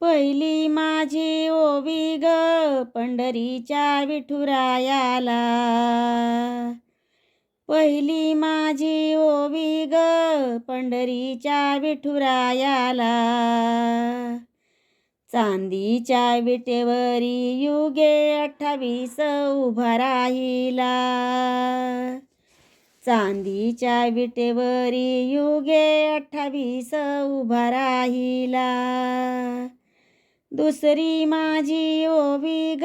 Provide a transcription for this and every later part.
पहिली माझी ओवी ग पंढरीच्या विठुरायाला. पहिली माझी ओवी ग पंढरीच्या विठुरायाला. चांदीच्या विटेवरी युगे अठ्ठावीस उभा राहिला. चांदीच्या विटेवरी युगे अठ्ठावीस उभा राहिला. दुसरी माझी ओवी ग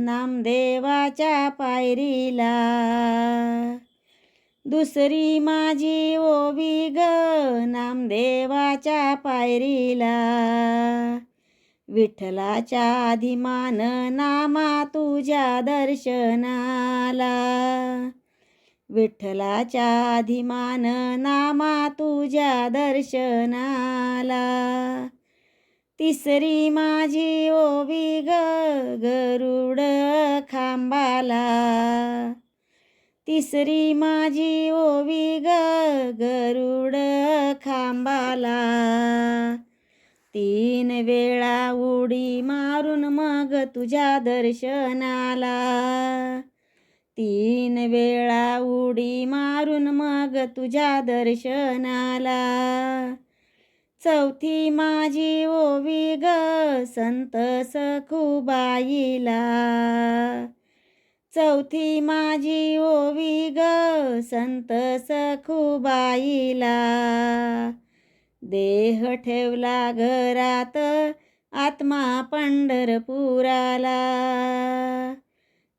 नामदेवाच्या पायरीला. दुसरी माझी ओवी ग नामदेवाच्या पायरीला. विठ्ठलाच्या अधिमान नामा तुझ्या दर्शनाला. विठ्ठलाच्या अधिमान नामा तुझ्या दर्शनाला. तिसरी माझी ओवी ग गरुड खांबाला. तिसरी माझी ओवी ग गरुड खांबाला. तीन वेळा उडी मारून मग तुझ्या दर्शनाला. तीन वेळा उडी मारून मग तुझ्या दर्शनाला. चौथी माझी ओवी ग संत सखुबाईला. चौथी माझी ओवी ग संत सखुबाईला. देह ठेवला घरात आत्मा पंढरपुराला.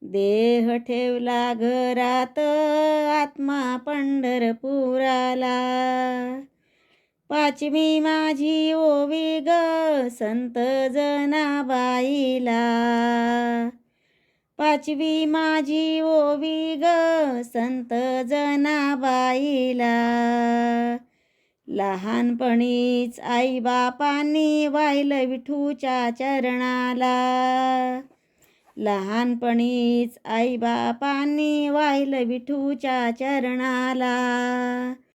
देह ठेवला घरात आत्मा पंढरपुराला. पाचवी माझी ओवी ग संत जनाबाईला. पाचवी माझी ओवी ग संत जनाबाईला. लहानपणीच आई बापांनी वाहिलं विठूच्या चरणाला. लहानपणीच आई बापांनी वाहिलं विठूच्या चरणाला.